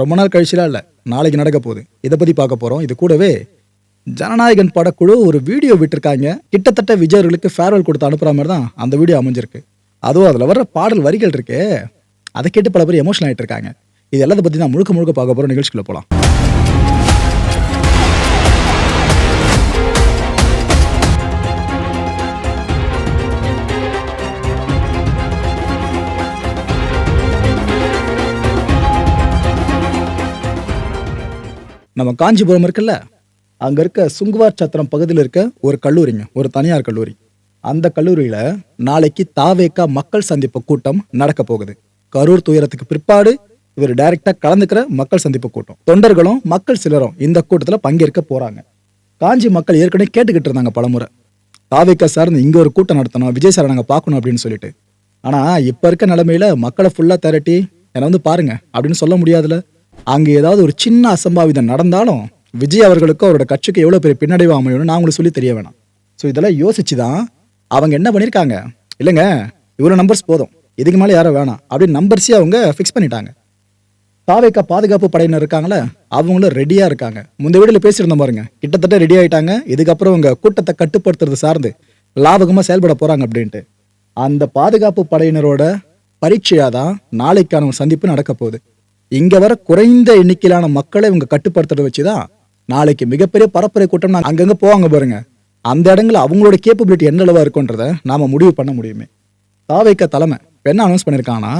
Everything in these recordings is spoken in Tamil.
ரொம்ப நாள் கழிச்சுலாம் இல்லை. நாளைக்கு நடக்க போகுது. இதை பற்றி பார்க்க போகிறோம் இது கூடவே ஜனநாயகன் படக்குழு ஒரு வீடியோ விட்டிருக்காங்க. கிட்டத்தட்ட விஜயர்களுக்கு ஃபேர்வெல் கொடுத்து அனுப்புகிற மாதிரி தான் அந்த வீடியோ அமைஞ்சிருக்கு. அதுவும் அதில் வர்ற பாடல் வரிகள் இருக்கே. அதை கேட்டு பல பேர் எமோஷனல் ஆகிட்டு இருக்காங்க. இது எல்லாத்தை பற்றி நான் முழுக்க முழுக்க பார்க்க போகிற நிகழ்ச்சிக்குள்ளே போகலாம் நம்ம காஞ்சிபுரம் இருக்குல்ல அங்கே இருக்க சுங்குவார் சத்திரம் பகுதியில் இருக்க ஒரு கல்லூரிங்க ஒரு தனியார் கல்லூரி. அந்த கல்லூரியில் நாளைக்கு தாவேக்கா மக்கள் சந்திப்பு கூட்டம் நடக்க போகுது. கரூர் துயரத்துக்கு பிற்பாடு இவர் டைரக்டாக கலந்துக்கிற மக்கள் சந்திப்பு கூட்டம். தொண்டர்களும் மக்கள் சிலரும் இந்த கூட்டத்தில் பங்கேற்க போகிறாங்க காஞ்சி மக்கள் ஏற்கனவே கேட்டுக்கிட்டு இருந்தாங்க பலமுறை. தாவேக்கா சார்ந்து இங்கே ஒரு கூட்டம் நடத்தணும் விஜய் சாரை நாங்கள் பார்க்கணும் அப்படின்னு சொல்லிட்டு. ஆனால் இப்போ இருக்க நிலமையில மக்களை ஃபுல்லாக திரட்டி என்னை வந்து பாருங்க அப்படின்னு சொல்ல முடியாதுல்ல. அங்கே ஏதாவது ஒரு சின்ன அசம்பாவிதம் நடந்தாலும் விஜய் அவர்களுக்கும் அவரோட கட்சிக்கு எவ்வளோ பெரிய பின்னடைவு அமையும்னு நான் உங்களுக்கு சொல்லி தெரிய வேணாம். ஸோ இதெல்லாம் யோசிச்சு தான் அவங்க என்ன பண்ணியிருக்காங்க இல்லைங்க இவ்வளோ நம்பர்ஸ் போதும். இதுக்கு மேலே யாரும் வேணாம். அப்படின்னு நம்பர்ஸே அவங்க ஃபிக்ஸ் பண்ணிட்டாங்க. தாவேக்கா பாதுகாப்பு படையினர் இருக்காங்களே அவங்களும் ரெடியாக இருக்காங்க. முந்தைய வீடியோல பேசியிருந்தோம் பாருங்க. கிட்டத்தட்ட ரெடி ஆகிட்டாங்க இதுக்கப்புறம் உங்கள் கூட்டத்தை கட்டுப்படுத்துறது சார்ந்து லாபகமாக செயல்பட போகிறாங்க அப்படின்ட்டு. அந்த பாதுகாப்பு படையினரோட பரீட்சையாக தான் நாளைக்கான சந்திப்பு நடக்க போகுது. இங்க வர குறைந்த எண்ணிக்கையிலான மக்களை இவங்க கட்டுப்படுத்துறத வச்சுதான் நாளைக்கு மிகப்பெரிய பரப்புரை கூட்டம் நான் அங்கங்க போவாங்க பாருங்க. அந்த இடங்கள அவங்களோட கேப்பபிலிட்டி என்ன அளவா இருக்குன்றத நாம முடிவு பண்ண முடியுமே. தாவைக்க தலைமை என்ன அனௌன்ஸ் பண்ணியிருக்காங்கன்னா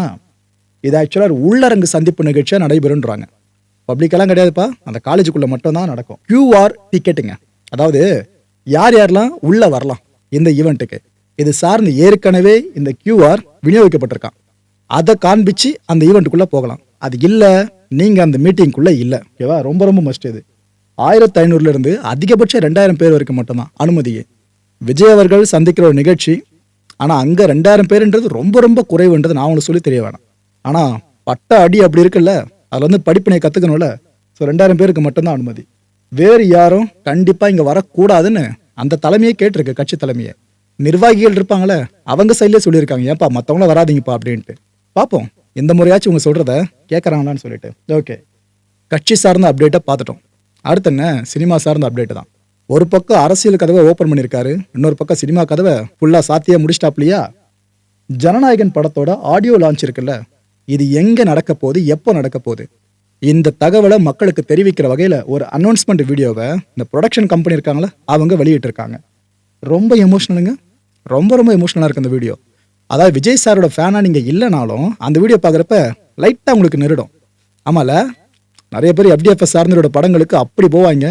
இது ஆக்சுவலாக உள்ளரங்கு சந்திப்பு நிகழ்ச்சியாக நடைபெறுன்றாங்க பப்ளிக்கெல்லாம் கிடையாதுப்பா. அந்த காலேஜுக்குள்ளே மட்டும்தான் நடக்கும். கியூஆர் டிக்கெட்டுங்க அதாவது யார் யாரெல்லாம் உள்ளே வரலாம் இந்த ஈவெண்ட்டுக்கு இது சார்ந்து ஏற்கனவே இந்த கியூஆர் விநியோகிக்கப்பட்டிருக்கான். அதை காண்பிச்சு அந்த ஈவெண்ட்டுக்குள்ளே போகலாம். அது இல்லை நீங்கள் அந்த மீட்டிங்குள்ளே இல்லை. ஓகேவா? ரொம்ப ரொம்ப மஸ்ட் இது. ஆயிரத்தி ஐநூறுலேருந்து அதிகபட்சம் ரெண்டாயிரம் பேர் வரைக்கும் மட்டும்தான். அனுமதியே. விஜய் அவர்கள் சந்திக்கிற ஒரு நிகழ்ச்சி ஆனால் அங்கே ரெண்டாயிரம் பேருன்றது ரொம்ப ரொம்ப குறைவுன்றது நான் உங்களுக்கு சொல்லி தெரிய வேணாம். ஆனால் பட்ட அடி அப்படி இருக்குல்ல அதில் வந்து படிப்பினை கற்றுக்கணும்ல ஸோ ரெண்டாயிரம் பேருக்கு மட்டும்தான் அனுமதி. வேறு யாரும் கண்டிப்பாக இங்கே வரக்கூடாதுன்னு அந்த தலைமையே கேட்டிருக்கு கட்சி தலைமையை. நிர்வாகிகள் இருப்பாங்களே அவங்க சைட்லேயே சொல்லியிருக்காங்க ஏன்ப்பா மற்றவங்கள வராதீங்கப்பா அப்படின்ட்டு. பார்ப்போம் இந்த முறையாச்சும் இவங்க சொல்கிறத கேட்குறாங்களான்னு சொல்லிட்டு. ஓகே கட்சி சார்ந்த அப்டேட்டை பார்த்துட்டோம். அடுத்து என்ன? சினிமா சார்ந்த அப்டேட் தான். ஒரு பக்கம் அரசியல் கதவை ஓப்பன் பண்ணியிருக்காரு. இன்னொரு பக்கம் சினிமா கதவை ஃபுல்லாக சாத்தியாக முடிச்சிட்டாப்லையா? ஜனநாயகன் படத்தோட ஆடியோ லான்ச் இருக்குல்ல? இது எங்கே நடக்க போகுது? எப்போ நடக்க போகுது? இந்த தகவலை மக்களுக்கு தெரிவிக்கிற வகையில் ஒரு அனௌன்ஸ்மெண்ட் வீடியோவை இந்த ப்ரொடக்ஷன் கம்பெனி இருக்காங்களே? அவங்க வெளியிட்டிருக்காங்க. ரொம்ப எமோஷ்னலுங்க ரொம்ப ரொம்ப எமோஷ்னலாக இருக்குது இந்த வீடியோ அதாவது விஜய் சாரோட ஃபேனாக நீங்கள் இல்லைனாலும் அந்த வீடியோ பார்க்குறப்ப லைட்டாக உங்களுக்கு நெருடும் ஆமால நிறைய பேர் எஃப்டிஎஃப்எஸ் சார்ந்தரோட படங்களுக்கு அப்படி போவாங்க.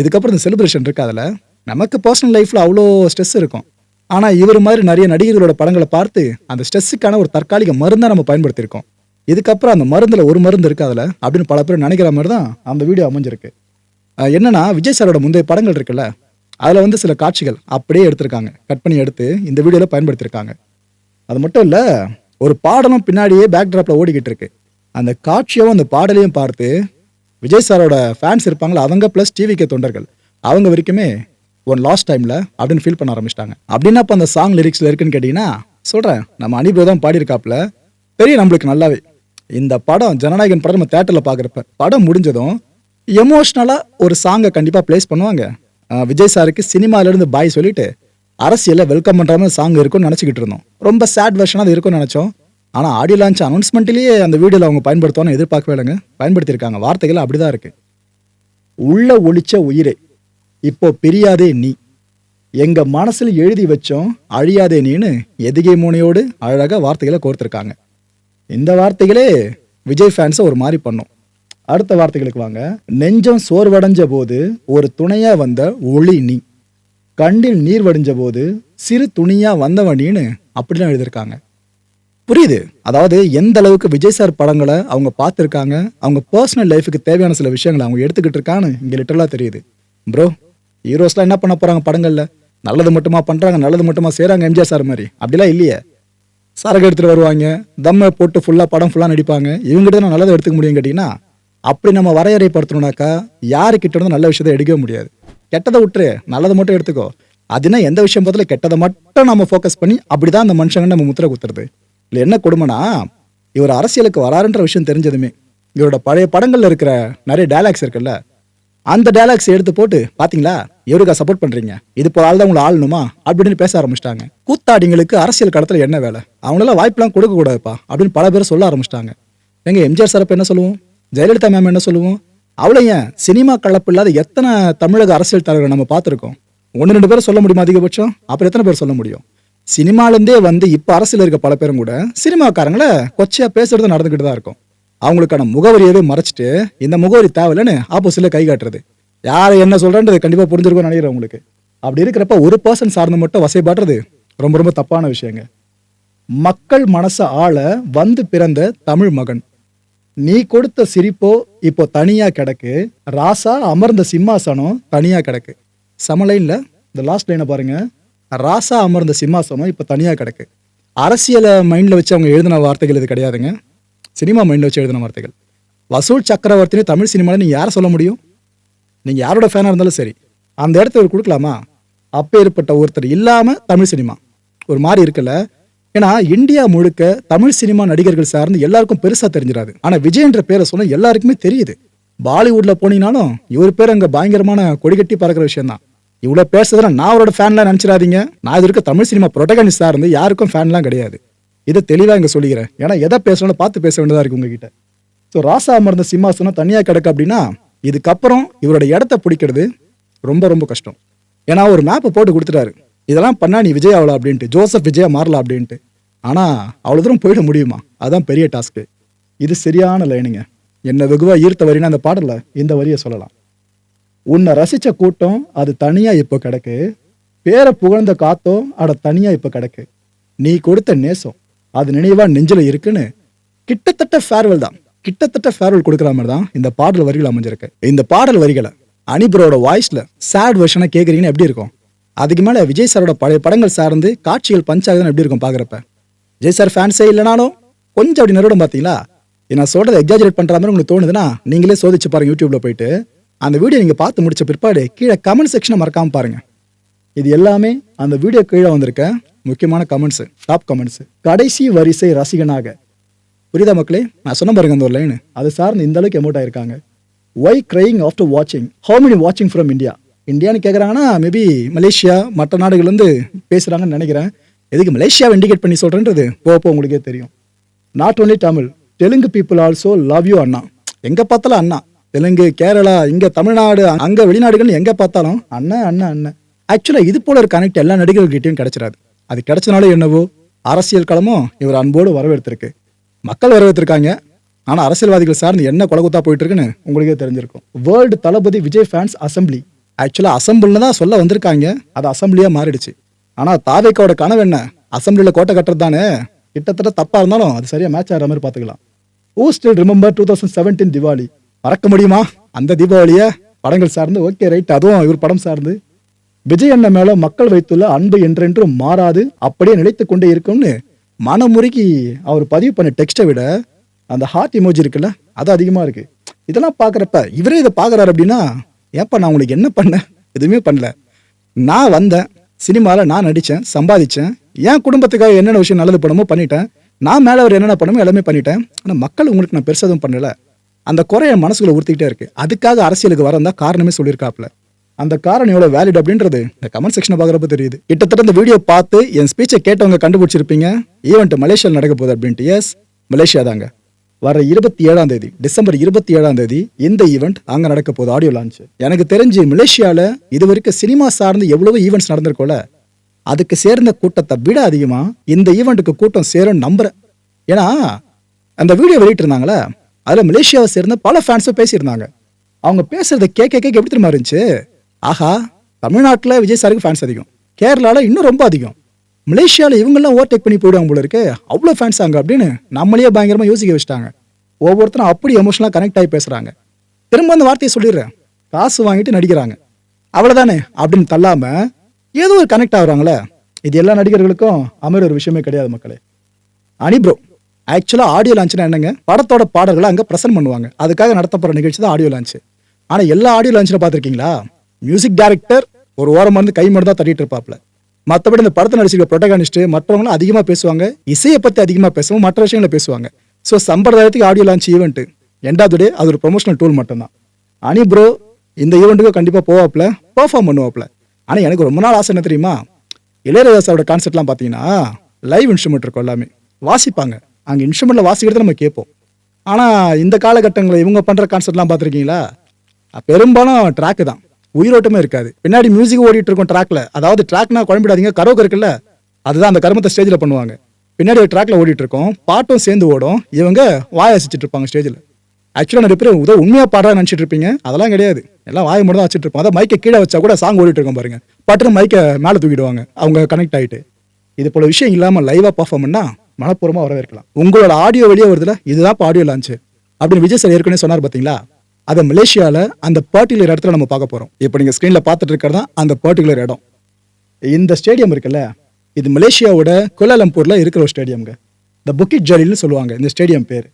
இதுக்கப்புறம் இந்த செலிப்ரேஷன் இருக்கு அதில்? நமக்கு பர்சனல் லைஃப்பில் அவ்வளோ ஸ்ட்ரெஸ் இருக்கும். ஆனால் இவர் மாதிரி நிறைய நடிகர்களோட படங்களை பார்த்து அந்த ஸ்ட்ரெஸ்ஸுக்கான ஒரு தற்காலிக மருந்தாக நம்ம பயன்படுத்தியிருக்கோம். இதுக்கப்புறம் அந்த மருந்தில் ஒரு மருந்து இருக்குது அதில்? அப்படின்னு பல பேர் நினைக்கிற மாதிரி தான் அந்த வீடியோ அமைஞ்சிருக்கு. என்னென்னா விஜய் சாரோட முந்தைய படங்கள் இருக்குல்ல? அதில் வந்து சில காட்சிகள் அப்படியே எடுத்திருக்காங்க. கட் பண்ணி எடுத்து இந்த வீடியோவில் பயன்படுத்தியிருக்காங்க. அது மட்டும் இல்லை ஒரு பாடலும் பின்னாடியே பேக்ட்ராப்பில் ஓடிக்கிட்டு இருக்கு. அந்த காட்சியும் அந்த பாடலையும் பார்த்து விஜய் சாரோட ஃபேன்ஸ் இருப்பாங்களா அவங்க ப்ளஸ் டிவிக்கு தொண்டர்கள் அவங்க வரைக்குமே ஒன் லாஸ்ட் டைமில் அப்படின்னு ஃபீல் பண்ண ஆரம்பிச்சிட்டாங்க. அப்படின்னா அப்போ அந்த சாங் லிரிக்ஸில் இருக்குன்னு கேட்டிங்கன்னா சொல்கிறேன் நம்ம அனிபோ தான் பாடியிருக்காப்புல பெரிய நம்மளுக்கு நல்லாவே. இந்த படம் ஜனநாயகன் படம் நம்ம தேட்டரில் பார்க்குறப்ப படம் முடிஞ்சதும் எமோஷ்னலாக ஒரு சாங்கை கண்டிப்பாக ப்ளேஸ் பண்ணுவாங்க. விஜய் சாருக்கு சினிமாலேருந்து பாய் சொல்லிட்டு அரசியலில் வெல்கம் பண்ணுற மாதிரி சாங் இருக்கும்னு நினச்சிக்கிட்டு இருந்தோம். ரொம்ப சேட் வெர்ஷனாக அது இருக்கும்னு நினச்சோம். ஆனால் ஆடியோ லான்ச் அனௌன்ஸ்மெண்ட்லேயே அந்த வீடியோவில் அவங்க பயன்படுத்துவான்னு எதிர்பார்க்கவே இல்லைங்க. பயன்படுத்தியிருக்காங்க. வார்த்தைகள் அப்படி தான் இருக்குது உள்ள ஒளிச்ச உயிரே இப்போ பிரியாதே நீ. எங்கள் மனசில் எழுதி வச்சோம் அழியாதே நீன்னு எதிகை மூனையோடு அழகாக வார்த்தைகளை கோர்த்துருக்காங்க. இந்த வார்த்தைகளே விஜய் ஃபேன்ஸை ஒரு மாதிரி பண்ணும். அடுத்த வார்த்தைகளுக்கு வாங்க. நெஞ்சம் சோர்வடைஞ்ச போது ஒரு துணையாக வந்த ஒளி நீ. கண்ணில் நீர் வடிஞ்ச போது சிறு துணியா வந்தவன் அப்படிலாம் எழுதியிருக்காங்க. புரியுது? அதாவது எந்த அளவுக்கு விஜய் சார் படங்களை அவங்க பார்த்துருக்காங்க அவங்க பர்சனல் லைஃபுக்கு தேவையான சில விஷயங்களை அவங்க எடுத்துக்கிட்டு இருக்கான்னு இங்கே லிட்டரலாக தெரியுது. ப்ரோ ஹீரோஸ்லாம் என்ன பண்ண போகிறாங்க படங்களில்? நல்லது மட்டுமா பண்ணுறாங்க நல்லது மட்டுமா செய்கிறாங்க எம்ஜிஆர் சார் மாதிரி. அப்படிலாம் இல்லையே. சரக்கு எடுத்துகிட்டு வருவாங்க தம்மை போட்டு ஃபுல்லாக படம் ஃபுல்லாக நடிப்பாங்க. இவங்ககிட்ட நான் நல்லதை எடுத்துக்க முடியும் கேட்டிங்கன்னா அப்படி நம்ம வரையறைப்படுத்தணும்னாக்கா யாருக்கிட்ட இருந்து நல்ல விஷயத்தை எடுக்கவே முடியாது. கெட்டதை விட்டுரு நல்லதை மட்டும் எடுத்துக்கோ. அதுனா எந்த விஷயம் பார்த்தால கெட்டதை மட்டும் நம்ம ஃபோக்கஸ் பண்ணி அப்படி தான் அந்த மனுஷங்க நம்ம முத்திரை குத்துறது. இல்லை என்ன கொடுமைனா இவர் அரசியலுக்கு வராருன்ற விஷயம் தெரிஞ்சதுமே. இவரோட பழைய படங்களில் இருக்கிற நிறைய டயலாக்ஸ் இருக்குல்ல அந்த டயலாக்ஸ் எடுத்து போட்டு பார்த்தீங்களா இவருக்கா சப்போர்ட் பண்ணுறீங்க இது போல ஆள் தான் உங்களை ஆளணுமா? அப்படின்னு பேச ஆரம்பிச்சிட்டாங்க. கூத்தாடிங்களுக்கு அரசியல் கடத்தில் என்ன வேலை? அவங்களெல்லாம் வாய்ப்பெல்லாம் கொடுக்கக்கூடாதுப்பா அப்படின்னு பல பேர் சொல்ல ஆரம்பிச்சிட்டாங்க. எங்கள் எம்ஜிஆர் சார் என்ன சொல்லுவோம்? ஜெயலலிதா மேம் என்ன சொல்லுவோம்? அவ்வளோ ஏன்? சினிமா கலப்பு இல்லாத எத்தனை தமிழக அரசியல் தலைவர்கள் நம்ம பார்த்துருக்கோம்? ஒன்று ரெண்டு பேரும் சொல்ல முடியுமா அதிகபட்சம்? அப்புறம் எத்தனை பேர் சொல்ல முடியும்? சினிமாலேருந்தே வந்து இப்போ அரசியல் இருக்க பல பேரும் கூட சினிமாக்காரங்களை கொச்சையாக பேசுறது நடந்துக்கிட்டு தான் இருக்கும். அவங்களுக்கான முகவரியவே மறைச்சிட்டு இந்த முகவரி தேவையில்லைன்னு ஆப்போசிட்டில் கை காட்டுறது. யார் என்ன சொல்கிறேன்றது கண்டிப்பாக புரிஞ்சிருக்கும்னு நினைக்கிறேன் உங்களுக்கு. அப்படி இருக்கிறப்ப ஒரு பர்சன் சார்ந்து மட்டும் வசைப்பாடுறது ரொம்ப ரொம்ப தப்பான விஷயங்க. மக்கள் மனசை ஆள வந்து பிறந்த தமிழ் மகன். நீ கொடுத்த சிரிப்போ இப்போ தனியா கிடக்கு. ராசா அமர்ந்த சிம்மாசனம் தனியா கிடக்கு. சமலைன்ல இந்த லாஸ்ட் லைனை பாருங்க. ராசா அமர்ந்த சிம்மாசனம் இப்போ தனியா கிடக்கு. அரசியலை மைண்டில் வச்சு அவங்க எழுதின வார்த்தைகள் இது கிடையாதுங்க. சினிமா மைண்டில் வச்சு எழுதின வார்த்தைகள். வசூல் சக்கரவர்த்தின்னு தமிழ் சினிமாவில் நீங்க யாரை சொல்ல முடியும்? நீங்கள் யாரோட ஃபேனாக இருந்தாலும் சரி. அந்த இடத்த கொடுக்கலாமா? அப்பேற்பட்ட ஒருத்தர் இல்லாமல் தமிழ் சினிமா. ஒரு மாதிரி இருக்குல்ல. ஏன்னா இந்தியா முழுக்க தமிழ் சினிமா நடிகர்கள் சார்ந்து எல்லாருக்கும் பெருசா தெரிஞ்சிடாது ஆனா விஜய்ன்ற பேரை சொன்னா எல்லாருக்குமே தெரியுது. பாலிவுட்ல போனீங்கனாலும் இவர் பேர் அங்க பயங்கரமான கொடிகட்டி பறக்கிற விஷயம் தான் இவ்வளவு பேசுறதுல நான் அவரோட ஃபேன்லாம் நினைச்சிடாதீங்க நான் இது இருக்க தமிழ் சினிமா புரொட்டகனிஸ்டா இருந்து யாருக்கும் ஃபேன்லாம் கிடையாது. இதை தெளிவா இங்க சொல்லிக்கிறேன். ஏன்னா எதை பேசணும்னு பார்த்து பேச வேண்டியதா இருக்கு உங்ககிட்ட. ஸோ ராசா அமர்ந்த சிம்மாசனம் தனியாக கிடக்கு அப்படின்னா இதுக்கப்புறம் இவரோட இடத்த பிடிக்கிறது ரொம்ப ரொம்ப கஷ்டம். ஏன்னா ஒரு மேப்பை போட்டு கொடுத்துட்டாரு. இதெல்லாம் பண்ணா நீ விஜய் ஆகலாம் அப்படின்ட்டு ஜோசப் விஜயா மாறலாம் அப்படின்ட்டு. ஆனால் அவ்வளோ தூரம் போயிட முடியுமா? அதுதான் பெரிய டாஸ்க்கு இது சரியான லைனுங்க என்னை வெகுவா ஈர்த்த வரினா அந்த பாடலில் இந்த வரியை சொல்லலாம். உன்னை ரசித்த கூட்டம் அது தனியாக இப்போ கிடக்கு. பேரை புகழ்ந்த காத்தோ அட தனியாக இப்போ கிடக்கு. நீ கொடுத்த நேசம் அது நினைவாக நெஞ்சில் இருக்குன்னு கிட்டத்தட்ட ஃபேர்வெல் தான். கிட்டத்தட்ட ஃபேர்வெல் கொடுக்குற மாதிரி தான் இந்த பாடல் வரிகள் அமைஞ்சிருக்கு. இந்த பாடல் வரிகளை அனிபரோட வாய்ஸில் சேட் வெர்ஷனை கேட்குறீங்கன்னு எப்படி இருக்கும்? அதுக்கு மேலே விஜய் சாரோட பழைய படங்கள் சார்ந்து காட்சிகள் பஞ்சாகுதுன்னு எப்படி இருக்கும் பார்க்குறப்ப ஜெய் சார் ஃபேன்ஸே இல்லைனாலும் கொஞ்சம் அப்படி நிறுவனம் பார்த்தீங்களா? நான் சொல்றதை எக்ஸாஜரேட் பண்ற மாதிரி உங்களுக்கு தோணுதுன்னா நீங்களே சோதிச்சு பாருங்க யூடியூப்ல போயிட்டு. அந்த வீடியோ நீங்க பார்த்து முடிச்ச பிற்பாடு கீழே கமெண்ட் செக்ஷனை மறக்காம பாருங்க. இது எல்லாமே அந்த வீடியோ கீழே வந்திருக்க முக்கியமான கமெண்ட்ஸ் டாப் கமெண்ட்ஸ் கடைசி வரிசை ரசிகனாக. புரியுதா மக்களே? நான் சொன்ன பாருங்க அந்த ஒரு லைனு அது சார்ந்து இந்த அளவுக்கு எமோட் ஆயிருக்காங்க. ஒய் கிரைங் ஆஃப்டர் வாட்சிங் ஹவு மெனி வாட்சிங் ஃப்ரம் இந்தியா இந்தியான்னு கேட்குறாங்கன்னா மேபி மலேசியா மற்ற நாடுகள்லேருந்து பேசுகிறாங்கன்னு நினைக்கிறேன். எதுக்கு மலேசியாவை இண்டிகேட் பண்ணி சொல்கிறேன்றது போப்போ உங்களுக்கே தெரியும். Not only Tamil Telugu people also love you அண்ணா. எங்கே பார்த்தாலும் அண்ணா. தெலுங்கு கேரளா இங்கே தமிழ்நாடு அங்கே வெளிநாடுகள்னு எங்கே பார்த்தாலும் அண்ணன் அண்ணன் அண்ணன் ஆக்சுவலாக இது போல ஒரு கனெக்ட் எல்லா நடிகர்கள்கிட்டயும் கிடைச்சிடாது. அது கிடைச்சனால என்னவோ அரசியல் களமும் இவர் அன்போடு வரவேற்றிருக்கு மக்கள் வரவேற்றிருக்காங்க ஆனால் அரசியல்வாதிகள் சார்ந்து என்ன கொலகுத்தா போயிட்டு இருக்குன்னு உங்களுக்கே தெரிஞ்சிருக்கும். World Thalapathy Vijay fans assembly ஆக்சுவலாக அசம்பிள்னு தான் சொல்ல வந்திருக்காங்க. அது அசம்பிளியாக மாறிடுச்சு. ஆனால் தாவேக்காவோட கனவு என்ன? அசம்பிளியில் கோட்டை கட்டுறது தானே? கிட்டத்தட்ட தப்பாக இருந்தாலும் அது சரியாக மேட்ச் ஆகிற மாதிரி பார்த்துக்கலாம். You still remember two thousand seventeen Diwali மறக்க முடியுமா? அந்த தீபாவளியை? படங்கள் சார்ந்து? ஓகே ரைட் அதுவும் இவர் படம் சார்ந்து. விஜய் அண்ணன் மேலே மக்கள் வைத்துள்ள அன்பு என்றென்றும் மாறாது அப்படியே நிலைத்துக் கொண்டே இருக்கும்னு மனமுருகி அவர் பதிவு பண்ண டெக்ஸ்ட்டை விட அந்த ஹார்ட் இமோஜி இருக்குல்ல அது அதிகமாக இருக்கு. இதெல்லாம் பார்க்குறப்ப இவரே இதை பார்க்குறாரு அப்படின்னா ஏப்பா நான் உங்களுக்கு என்ன பண்ணேன்? எதுவுமே பண்ணல. நான் வந்தேன். சினிமாவில் நான் நடித்தேன் சம்பாதிச்சேன். என் குடும்பத்துக்காக என்னென்ன விஷயம் நல்லது பண்ணமோ பண்ணிட்டேன். நான் மேலே அவர் என்னென்ன பண்ணமோ எல்லாமே பண்ணிட்டேன். ஆனால் மக்கள் உங்களுக்கு நான் பெருசாக எதுவும் பண்ணலை. அந்த குறைய மனசுக்குள்ளே உறுத்திக்கிட்டே இருக்கு. அதுக்காக அரசியலுக்கு வரந்தா காரணமே சொல்லியிருக்காப்ல அந்த காரணம் எவ்வளோ வேலிட் அப்படின்றது இந்த கமெண்ட் செக்ஷனை பார்க்குறப்ப தெரியுது. கிட்டத்தட்ட இந்த வீடியோ பார்த்து என் ஸ்பீச்சை கேட்டவங்க கண்டுபிடிச்சிருப்பீங்க. ஈவெண்ட் மலேசியாவில் நடக்க போகுது அப்படின்ட்டு. எஸ் மலேசியா தாங்க. வர இருபத்தி ஏழாம் தேதி டிசம்பர் இருபத்தி ஏழாம் தேதி இந்த ஈவெண்ட் அங்க நடக்க போகுது ஆடியோ லான்ச் எனக்கு தெரிஞ்சு மலேசியால இது வரைக்கும் சினிமா சார்ந்து எவ்வளவு ஈவெண்ட்ஸ் நடந்திருக்கோல அதுக்கு சேர்ந்த கூட்டத்தை விட அதிகமா இந்த ஈவெண்ட்டுக்கு கூட்டம் சேரும் நம்புறேன். ஏன்னா அந்த வீடியோ வெளியிட்டு இருந்தாங்களே அதுல மலேசியாவை சேர்ந்த பல ஃபேன்ஸும் பேசியிருந்தாங்க. அவங்க பேசுறத கேட்க கேட்க எப்படி திரும்ப இருந்துச்சு? ஆஹா தமிழ்நாட்டில் விஜய் சாருக்கு ஃபேன்ஸ் அதிகம். கேரளால இன்னும் ரொம்ப அதிகம். மலேசியாவில் இவங்கெல்லாம் ஓவர்டேக் பண்ணி போயிடுவாங்க போல இருக்கு. அவ்வளோ ஃபேன்ஸ் அங்கே அப்படின்னு நம்மளையே பயங்கரமாக யோசிக்க வச்சுட்டாங்க. ஒவ்வொருத்தரும் அப்படி எமோஷனலாக கனெக்ட் ஆகி பேசுகிறாங்க திரும்ப அந்த வார்த்தையை சொல்லிடுறேன். காசு வாங்கிட்டு நடிக்கிறாங்க. அவ்வளோதானே அப்படின்னு தள்ளாமல் ஏதோ ஒரு கனெக்ட் ஆகுறாங்களே. இது எல்லா நடிகர்களுக்கும் அமைற ஒரு விஷயமே கிடையாது மக்களே. அனி ப்ரோ ஆக்சுவலாக ஆடியோ லான்ச்னா என்னங்க? படத்தோட பாடல்களை அங்கே ப்ரெசென்ட் பண்ணுவாங்க. அதுக்காக நடத்தப்படுற நிகழ்ச்சி தான் ஆடியோ லான்ச் ஆனால் எல்லா ஆடியோ லான்ச்சில் பார்த்துருக்கீங்களா? மியூசிக் டைரக்டர் ஒரு ஓரம் இருந்து கை மட்டும் தான் தட்டிட்டு இருப்பாப்ல மற்றபடி இந்த படத்தை நடிச்சிருக்க ப்ரொட்டகானிஸ்ட் மற்றவங்களும் அதிகமாக பேசுவாங்க இசையை பற்றி அதிகமாக பேசுவோம் மற்ற விஷயங்களை பேசுவாங்க. ஸோ சம்பிரதாயத்துக்கு ஆடியோ லான்ச் ஈவெண்ட் எண்டாவது டே அது ஒரு ப்ரொமோஷனல் டூல் மட்டும்தான். அனி ப்ரோ இந்த ஈவெண்ட்டுக்கு கண்டிப்பாக போவாப்பில் பெர்ஃபார்ம் பண்ணுவாப்பில் ஆனால் எனக்கு ரொம்ப நாள் ஆசை என்ன தெரியுமா? இளையராஜாவோட கான்செர்ட்லாம் பார்த்தீங்கன்னா லைவ் இன்ஸ்ட்ருமெண்ட் இருக்கும் எல்லாமே. வாசிப்பாங்க. அங்கே இன்ஸ்ட்ருமெண்ட்டில் வாசிக்கிறத நம்ம கேட்போம். ஆனால் இந்த காலகட்டங்களில் இவங்க பண்ணுற கான்செர்ட்லாம் பார்த்துருக்கீங்களா பெரும்பாலும் ட்ராக்கு தான். உயிரோட்டமே இருக்காது. பின்னாடி மியூசிக் ஓடிட்டு இருக்கும் ட்ராக்ல அதாவது ட்ராக்னா குழம்பிடாதீங்க. கரோக்கு இருக்குல்ல? அதுதான் அந்த கருமத்தை ஸ்டேஜில் பண்ணுவாங்க. பின்னாடி ஒரு ட்ராக்ல ஓடிட்டு இருக்கோம். பாட்டும் சேர்ந்து ஓடும். இவங்க வாய அசிச்சிட்டு இருப்பாங்க ஸ்டேஜில் ஆக்சுவலாக நிறைய பேர் உதவ உண்மையாக பாடுறா நினச்சிட்டு இருப்பீங்க. அதெல்லாம் கிடையாது. எல்லாம் வாய் மட்டும் தான் வச்சுட்டு இருப்போம். அதான் மைக்கை கீழே வச்சா கூட சாங் ஓடிட்டு இருக்கோம் பாருங்க. பட்டுன்னு மைக்கை மேலே தூக்கிடுவாங்க. அவங்க கனெக்ட் ஆகிட்டு இது போல விஷயம் இல்லாமல் லைவாக பர்ஃபார்ம் மனப்பூர்வமாக வரவேற்கலாம். உங்களோட ஆடியோ வெளியே வருதுல. இதுதான் இப்போ ஆடியோ லான்ச்சு அப்படின்னு விஜய் சார் ஏற்கனவே சொன்னார் பார்த்தீங்களா அதை மலேசியாவில் அந்த பர்டிகுலர் இடத்துல நம்ம பார்க்க போகிறோம் இப்போ நீங்கள் ஸ்க்ரீனில் பார்த்துட்டு இருக்கிறதா அந்த பர்டிகுலர் இடம். இந்த ஸ்டேடியம் இருக்குல்ல இது மலேசியாவோட கோலாலம்பூரில் இருக்கிற ஒரு ஸ்டேடியம்ங்க இந்த புக்கிட் ஜலில்னு சொல்லுவாங்க இந்த ஸ்டேடியம் பேர்.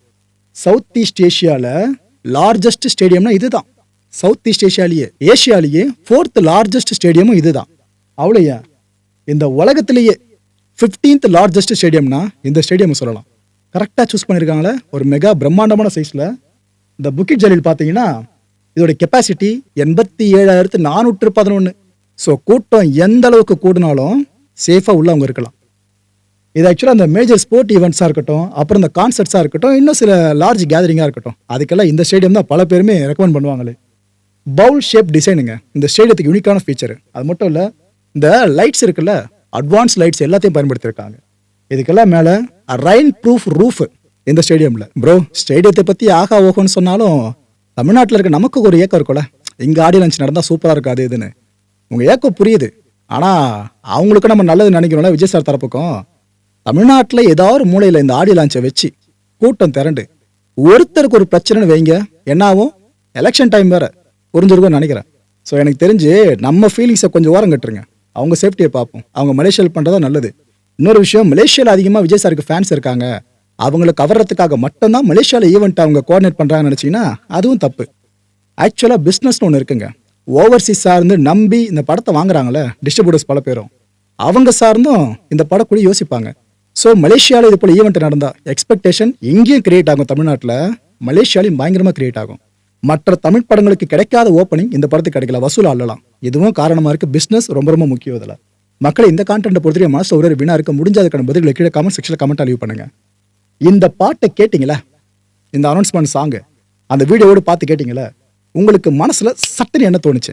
சவுத் ஈஸ்ட் ஏஷியாவில் லார்ஜஸ்ட் ஸ்டேடியம்னா இதுதான். சவுத் ஈஸ்ட் ஏஷியாலேயே ஏஷியாலேயே ஃபோர்த் லார்ஜஸ்ட் ஸ்டேடியமும் இதுதான் அவ்வளோ இந்த உலகத்திலேயே ஃபிஃப்டீன்த் லார்ஜஸ்ட் ஸ்டேடியம்னா இந்த ஸ்டேடியம் சொல்லலாம். கரெக்டாக சூஸ் பண்ணியிருக்காங்களே ஒரு மெகா பிரம்மாண்டமான சைஸில் இந்த புக்கிட் ஜலீல் பார்த்தீங்கன்னா இதோட கெப்பாசிட்டி எண்பத்தி ஏழாயிரத்து நானூற்று பதினொன்று ஸோ கூட்டம் எந்த அளவுக்கு கூடினாலும் சேஃபாக உள்ள அவங்க இருக்கலாம். இது ஆக்சுவலாக அந்த மேஜர் ஸ்போர்ட் ஈவெண்ட்ஸாக இருக்கட்டும் அப்புறம் இந்த கான்சர்ட்ஸாக இருக்கட்டும் இன்னும் சில லார்ஜ் கேதரிங்காக இருக்கட்டும். அதுக்கெல்லாம் இந்த ஸ்டேடியம் தான் பல பேருமே ரெக்கமெண்ட் பண்ணுவாங்களே. பவுல் ஷேப் டிசைனுங்க இந்த ஸ்டேடியத்துக்கு யூனிக்கான ஃபீச்சர் அது மட்டும் இல்லை இந்த லைட்ஸ் இருக்குல்ல அட்வான்ஸ் லைட்ஸ் எல்லாத்தையும் பயன்படுத்தியிருக்காங்க. இதுக்கெல்லாம் மேலே ரைன் ப்ரூஃப் ரூஃப் இந்த ஸ்டேடியமில் ப்ரோ ஸ்டேடியத்தை பற்றி ஆகா ஓகோன்னு சொன்னாலும் தமிழ்நாட்டில் இருக்க நமக்கு ஒரு ஏக்கம் இருக்கும்ல. இங்கே ஆடியோ லஞ்ச் நடந்தால் சூப்பராக இருக்காது இதுன்னு. உங்கள் ஏக்கம் புரியுது. ஆனால் அவங்களுக்கு நம்ம நல்லது நினைக்கிறோம்ல விஜய் சார் தரப்புக்கும். தமிழ்நாட்டில் ஏதாவது ஒரு மூலையில் இந்த ஆடியோ லான்ச்சை வச்சு கூட்டம் திரண்டு ஒருத்தருக்கு ஒரு பிரச்சனைன்னு வைங்க. என்னாவும்? எலெக்ஷன் டைம் வேற. புரிஞ்சிருக்கும்னு நினைக்கிறேன். ஸோ எனக்கு தெரிஞ்சு நம்ம ஃபீலிங்ஸை கொஞ்சம் ஓரம் கட்டுருங்க. அவங்க சேஃப்டியை பார்ப்போம். அவங்க மலேசியாவில் பண்ணுறதா நல்லது. இன்னொரு விஷயம் மலேசியாவில் அதிகமாக விஜய் சாருக்கு ஃபேன்ஸ் இருக்காங்க. அவங்கள கவர்றதுக்காக மட்டும்தான் மலேசியாவில் ஈவெண்ட் அவங்க கோஆர்டினேட் பண்ணுறாங்கன்னு நினச்சிங்கன்னா அதுவும் தப்பு. ஆக்சுவலாக பிஸ்னஸ்னு ஒன்று இருக்குங்க. ஓவர்சீஸ் சார்ந்து நம்பி இந்த படத்தை வாங்குறாங்களே டிஸ்ட்ரிபியூட்டர்ஸ் பல பேரும். அவங்க சார்ந்தும் இந்த படம் கூட யோசிப்பாங்க. ஸோ மலேசியாவில் இது போல் ஈவெண்ட் நடந்தால் எக்ஸ்பெக்டேஷன் இங்கேயும் கிரியேட் ஆகும் தமிழ்நாட்டில். மலேசியாலையும் பயங்கரமாக கிரியேட் ஆகும். மற்ற தமிழ் படங்களுக்கு கிடைக்காத ஓப்பனிங் இந்த படத்துக்கு கிடைக்கல. வசூல் அள்ளலாம் இதுவும் காரணமாக இருக்கு. பிஸ்னஸ் ரொம்ப ரொம்ப முக்கியம் இதில். மக்களை இந்த கான்டென்ட்டை பொறுத்தவரை மனசு ஒரு வினா இருக்க. முடிஞ்சதுக்கான பதில்களை கீழே கமெண்ட் செக்ஷனில் கமெண்ட் லீவ் பண்ணுங்க. இந்த பாட்டை கேட்டிங்களா? இந்த அனௌன்ஸ்மெண்ட் சாங்கு அந்த வீடியோவோடு பார்த்து கேட்டிங்களா? உங்களுக்கு மனசுல சட்டுன்னு என்ன தோணுச்சு?